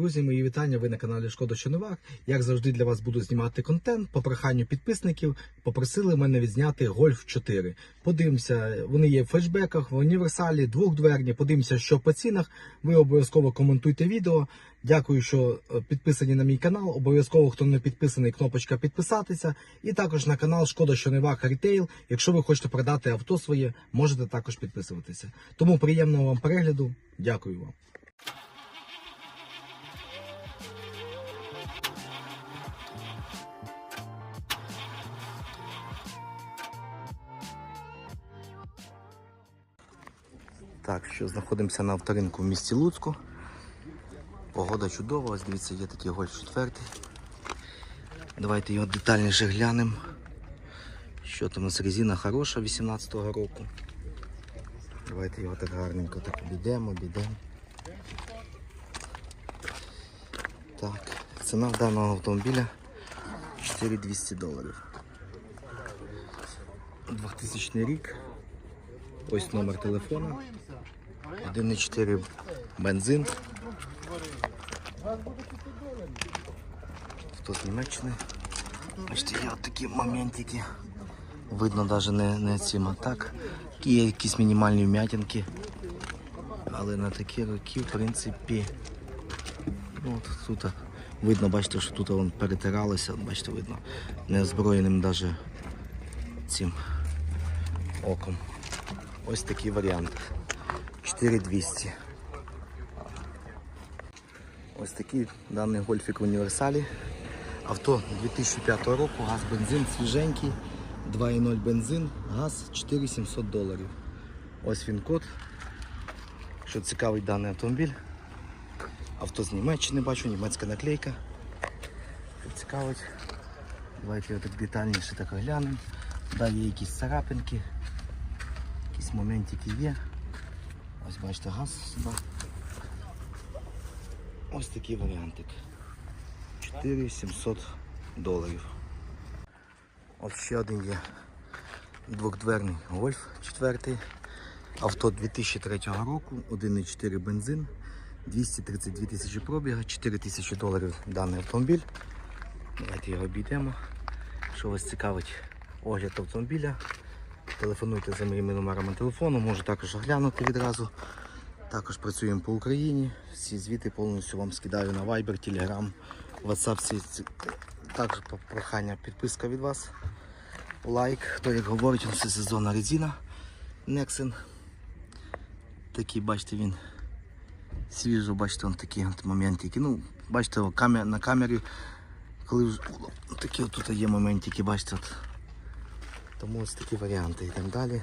Друзі, мої вітання. Ви на каналі Шкода що Щоневак. Як завжди для вас буду знімати контент. По проханню підписників попросили мене відзняти Гольф 4. Подивимося, вони є в флешбеках, в універсалі, двохдверні. Подивимося, що по цінах. Ви обов'язково коментуйте відео. Дякую, що е, підписані на мій канал. Обов'язково, хто не підписаний, кнопочка підписатися. І також на канал Шкода що Щоневак Рітейл. Якщо ви хочете продати авто своє, можете також підписуватися. Тому приємного вам перегляду. Дякую вам. Так, що знаходимося на авторинку в місті Луцьку. Погода чудова, ось дивіться, є такий гольф 4. Давайте його детальніше глянемо. Що там у нас резина хороша 18-го року. Давайте його так гарненько так обійдемо, обійдемо. Так, ціна даного автомобіля 4200 доларів. 2000 рік. Ось номер телефона. 1,4 бензин. Хто з Німеччини? Бачите, є такі моментики. Видно навіть не, не цим а так. Є якісь мінімальні вм'ятинки. Але на такі роки, в принципі, ну, от тут видно, бачите, що тут вон перетиралося, бачите, видно, неозброєним навіть цим оком. Ось такий варіант. 4200. Ось такий даний гольфік в універсалі. Авто 2005 року, газ бензин свіженький, 2,0 бензин, газ 4700 доларів. Ось він код. Що цікавить даний автомобіль. Авто з Німеччини бачу, німецька наклейка. Що цікавить. Давайте його так детальніше так оглянемо. Далі є якісь царапинки, якісь моментики є. Бачите газ сюди. Ось такий варіантик. 4700 доларів. Ось ще один є двохдверний гольф 4. Авто 2003 року, 1,4 бензин, 232 тисячі пробіга, 4 тисячі доларів даний автомобіль. Давайте його обійдемо. Що вас цікавить огляд автомобіля, телефонуйте за моїми номерами телефону, можу також оглянути відразу. Також працюємо по Україні. Всі звіти повністю вам скидаю на Viber, Telegram, WhatsApp. Всі Також прохання підписка від вас. Лайк, хто як говорить, все сезонна резина. Nexen. Такий, бачите, він свіжо, бачите, он такі моментики. Ну, бачите, на камері, коли вже такі от тут є моментики, бачите. От. Тому ось такі варіанти. Йдемо далі.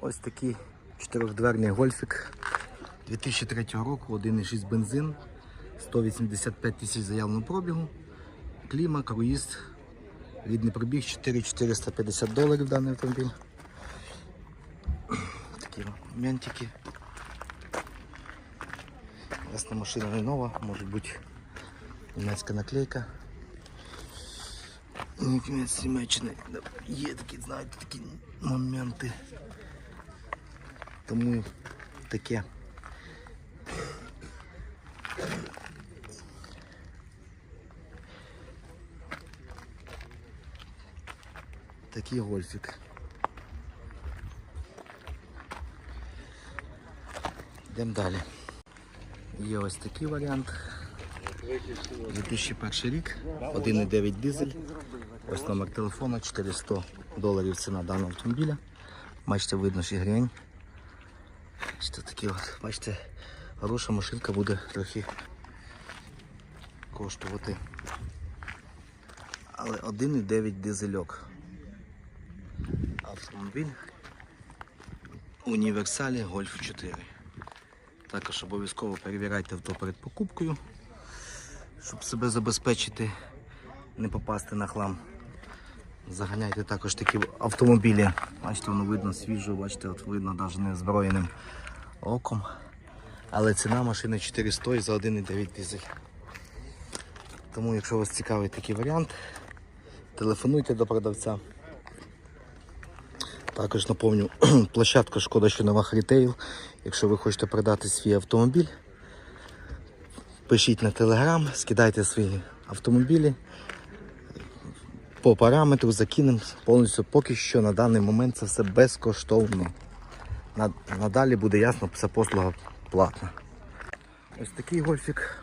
Ось такий чотирьохдверний гольфік 2003 року, 1,6 бензин, 185 тисяч заявленого пробігу, кліма, круїз, рідний пробіг 4450 доларів даний автомобіль. Такі моментики. Ясна машина не нова, може бути німецька наклейка. Ну, Кінець з Є такі, знаєте, такі моменти. Тому таке. Такий гольфік. Йдемо далі. Є ось такий варіант. 2001 рік, 1,9 дизель. Ось номер телефона, 400 доларів ціна даного автомобіля. Бачите, видно, що грень. Бачите, такі от, бачите, хороша машинка буде трохи коштувати. Але 1,9 дизельок. Автомобіль універсалі Golf 4. Також обов'язково перевіряйте авто перед покупкою, щоб себе забезпечити, не попасти на хлам. Заганяйте також такі автомобілі. Бачите, воно видно свіжо, бачите, от видно навіть не озброєним оком. Але ціна машини 400 за 1,9 дизель. Тому, якщо вас цікавий такий варіант, телефонуйте до продавця. Також наповню площадка Шкода що Новах Рітейл. Якщо ви хочете продати свій автомобіль, пишіть на телеграм, скидайте свої автомобілі. По параметру закинемо повністю поки що на даний момент це все безкоштовно. Надалі буде ясно, це послуга платна. Ось такий гольфік.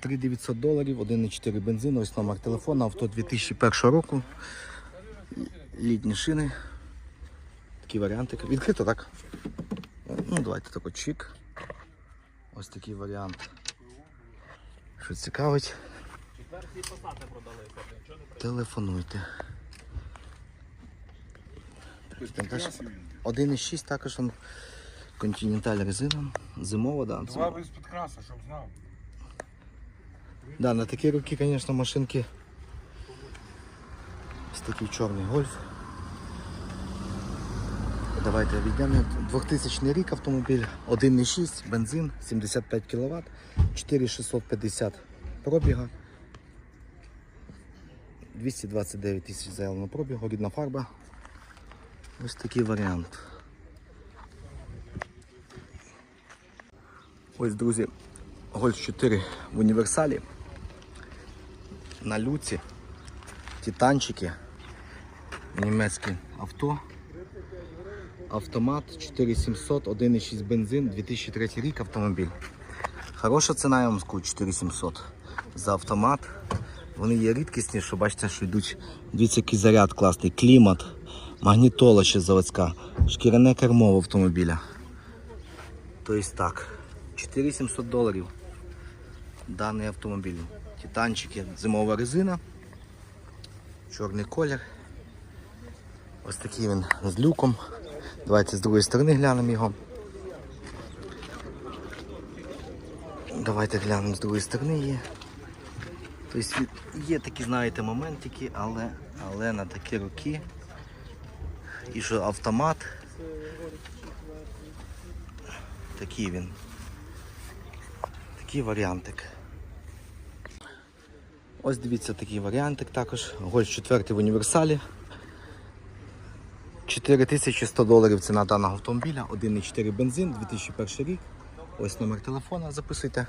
3900 доларів, 1,4 бензин, ось номер телефону, авто 2001 року. Літні шини. Такий варіантик. Відкрито, так? Ну, давайте так чик. Ось такий варіант. Що цікавить? Телефонуйте. Так, там теж 1,6 також он континенталь резина. Зимова, да. Два без підкраса, щоб знав. Да, на такі руки, звісно, машинки. Ось такий чорний гольф. Давайте відійдемо. 2000 рік автомобіль, 1,6, бензин, 75 кВт, 4650 пробіга. 229 тисяч заявлено пробігу, рідна фарба. Ось такий варіант. Ось, друзі, Гольф 4 в універсалі. На люці, титанчики, німецьке авто, автомат 4700, 1,6 бензин, 2003 рік автомобіль. Хороша ціна, я вам скажу, 4700 за автомат. Вони є рідкісні, що бачите, що йдуть. Дивіться, який заряд класний, клімат, магнітола ще заводська, шкіряне кермо в автомобіля. Тобто так, 4700 доларів даний автомобіль. Титанчики, зимова резина, чорний колір. Ось такий він з люком. Давайте з другої сторони глянемо його. Давайте глянемо з другої сторони є. Тобто є такі, знаєте, моментики, але, але на такі роки. І що автомат. Такий він. Такий варіантик. Ось дивіться такий варіантик також. Гольф 4 в універсалі. 4100 доларів ціна даного автомобіля, 1,4 бензин, 2001 рік. Ось номер телефона, записуйте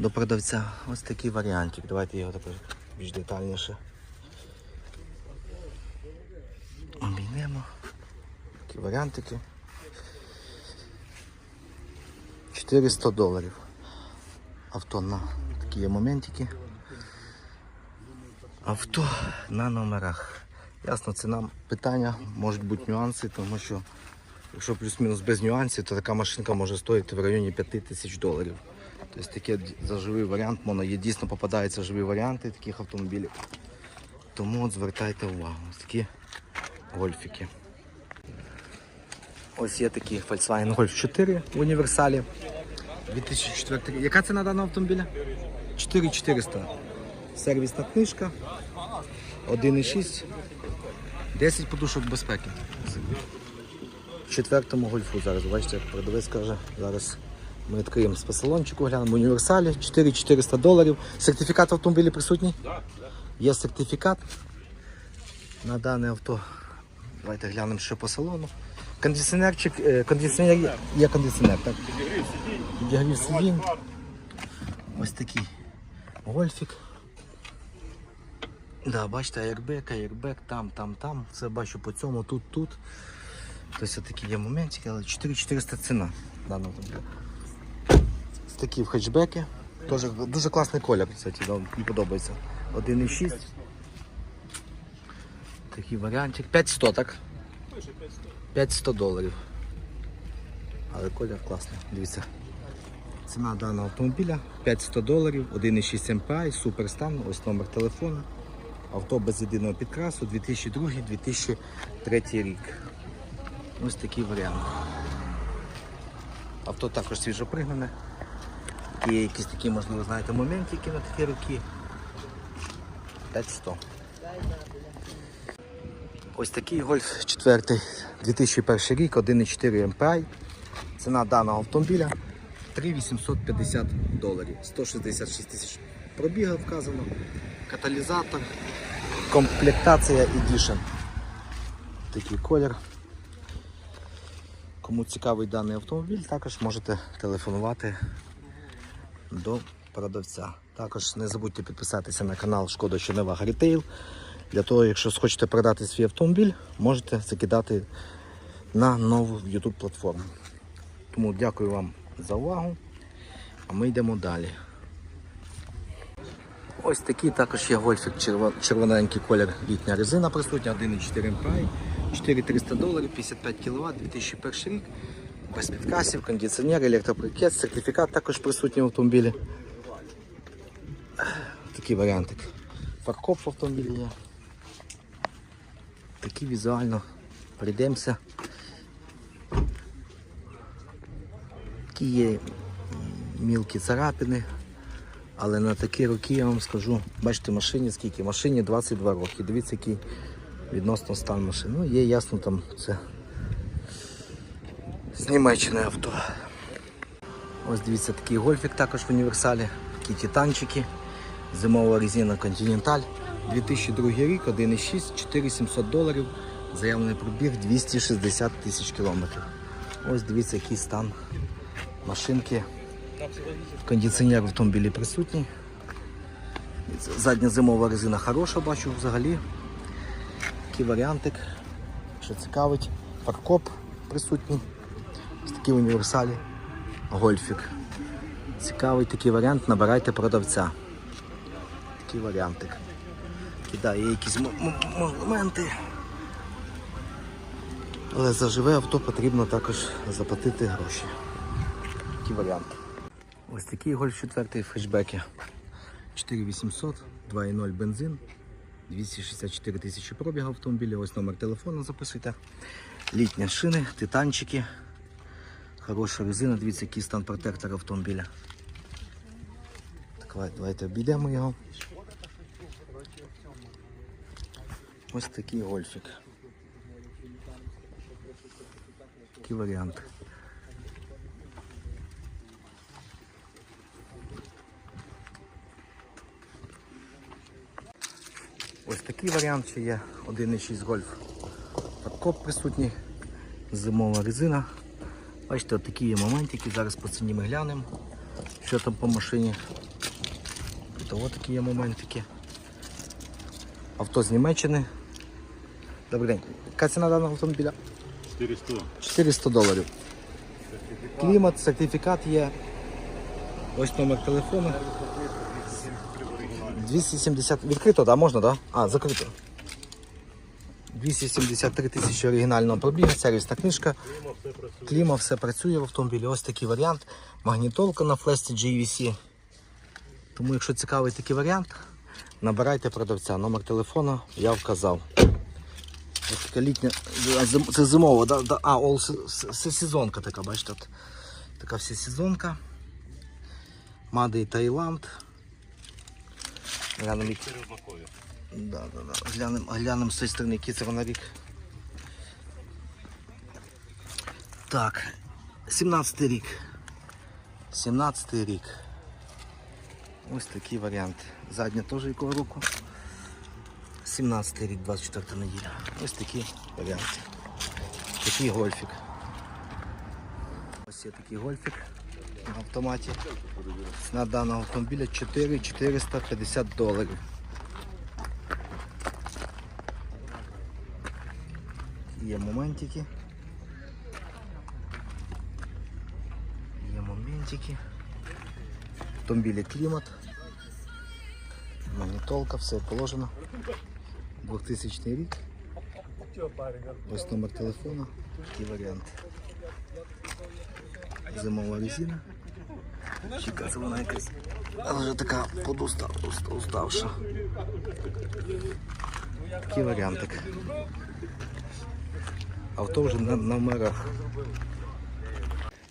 до продавця. Ось такий варіантик. Давайте його тепер більш детальніше. Обійдемо. Такі варіантики. 400 доларів. Авто на такі є моментики. Авто на номерах. Ясно, це нам питання, можуть бути нюанси, тому що якщо плюс-мінус без нюансів, то така машинка може стоїти в районі 5 тисяч доларів. Тобто таке за живий варіант, воно є дійсно попадаються живі варіанти таких автомобілів. Тому от звертайте увагу. Ось такі гольфіки. Ось є такий Volkswagen Golf 4 в універсалі. 2004 рік. Яка ціна даного автомобіля? 4400. Сервісна книжка. 1,6. 10 подушок безпеки. В четвертому гольфу зараз, бачите, як продавець каже, зараз ми відкриємо спецсалончику, глянемо в універсалі, 4400 доларів. Сертифікат автомобіля присутній? Є сертифікат на дане авто. Давайте глянемо ще по салону. Кондиціонерчик, е, кондиціонер є, є кондиціонер, так? Підігрів сидінь. Ось такий гольфік. Да, бачите, аербек, аербек, там, там, там. Це бачу по цьому, тут, тут. Тобто такі є моментики, але 4400 ціна даного автомобіля. Такі в хетчбеки. Тоже дуже класний колір, кстати, да, мені подобається. 1,6. Такий варіантик. 500, так? 500 доларів. Але колір класний, дивіться. Ціна даного автомобіля 500 доларів, 1,6 MPI, суперстан, ось номер телефону. Авто без єдиного підкрасу 2002-2003 рік. Ось такий варіант. Авто також свіжопригнане. Є якісь такі, можливо, знаєте, моментики на такі роки. 500. Ось такий гольф 4 2001 рік, 1,4 MPI. Ціна даного автомобіля 3850 доларів. 166 тисяч пробіга вказано. Каталізатор, комплектація Edition. такий колір. Кому цікавий даний автомобіль, також можете телефонувати до продавця. Також не забудьте підписатися на канал Шкода Чорнова Рітейл. Для того, якщо хочете продати свій автомобіль, можете закидати на нову YouTube платформу. Тому дякую вам за увагу. А ми йдемо далі. Ось такий також є гольфік червоненький колір літня резина присутня, 1,4 MPI, 4300 доларів, 55 кВт, 2001 рік, без підкасів, кондиціонер, електроприкет, сертифікат також присутній в автомобілі. Такий варіантик. Фаркоп в автомобілі є. Такий візуально. Прийдемося. Такі є мілкі царапини. Але на такі роки я вам скажу, бачите, машині скільки? Машині 22 роки. Дивіться, який відносно стан машини. Ну, є ясно там це Німеччини авто. Ось дивіться, такий гольфік також в універсалі, такі титанчики, зимова резина Continental. 2002 рік, 1,6, 4700 доларів, заявлений пробіг 260 тисяч кілометрів. Ось дивіться, який стан машинки. Кондиціонер в автомобілі присутній. Задня зимова резина хороша, бачу взагалі. Такий варіантик, що цікавить. Паркоп присутній. Такі універсалі. Гольфік. Цікавий такий варіант, набирайте продавця. Такий варіантик. Кидає якісь моменти. Але за живе авто потрібно також заплатити гроші. Такий варіант. Ось такий гольф 4 в хетчбекі. 4800, 2.0 бензин, 264 тисячі пробігу автомобіля. Ось номер телефону записуйте. Літні шини, титанчики. Хороша резина, дивіться, який стан протектора автомобіля. Так, давайте обійдемо його. Ось такий гольфік. Такий варіант. Ось такий варіант ще є 1,6 гольф. Подкоп присутній, зимова резина. Бачите, от такі є моментики. Зараз по ціні ми глянемо, що там по машині. Тут от такі є моментики. Авто з Німеччини. Добрий день. Яка ціна даного автомобіля? 400. 400 доларів. Клімат, сертифікат є. Ось номер телефону. 270. Відкрито, так? Можна, так? А, закрито. 273 тисячі оригінального пробігу, сервісна книжка. Кліма, все працює в автомобілі. Ось такий варіант. Магнітолка на флесті GVC. Тому, якщо цікавий такий варіант, набирайте продавця. Номер телефону я вказав. Ось така літня. Це зимова, да? да? А, ол, се- се- се- сезонка така, бачите. От. Така вся сезонка. Мадий Таїланд. Глянемо, Да, да, да. Глянемо, глянемо з цієї сторони, який це рік. Так, 17 рік. 17 рік. Ось такий варіант. Задня теж якого року. 17 рік, 24 неділя. Ось такі варіанти. Такий гольфік. Ось є такий гольфік на автоматі. Ціна даного автомобіля 4450 доларів. Є моментики. Є моментики. В автомобілі клімат. Магнітолка, все як положено. 2000 рік. Ось номер телефону. Такий варіант. Зимова резина. Чека це вона якась. Але вже така подустав, уста- уставша. Такий варіантик. Авто вже на номерах.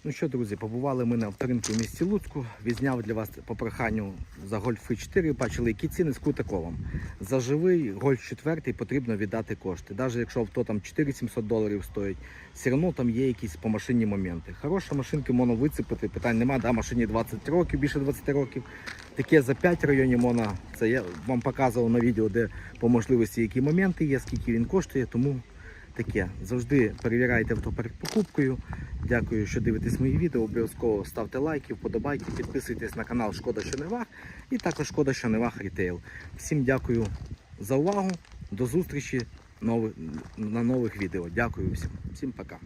Ну що, друзі, побували ми на авторинку в місті Луцьку. Відзняв для вас по проханню за Гольф 4. Бачили, які ціни з Крутаковом. За живий Гольф 4 потрібно віддати кошти. Навіть якщо авто там 4700 доларів стоїть, все одно там є якісь по машині моменти. Хороша машинки можна вицепити, питань нема, да, машині 20 років, більше 20 років. Таке за 5 районів можна. Це я вам показував на відео, де по можливості які моменти є, скільки він коштує, тому таке. Завжди перевіряйте авто перед покупкою. Дякую, що дивитесь мої відео. Обов'язково ставте лайки, вподобайки, підписуйтесь на канал Шкода, що не вах і також Шкода, що не вах рітейл. Всім дякую за увагу. До зустрічі на нових відео. Дякую всім. Всім пока.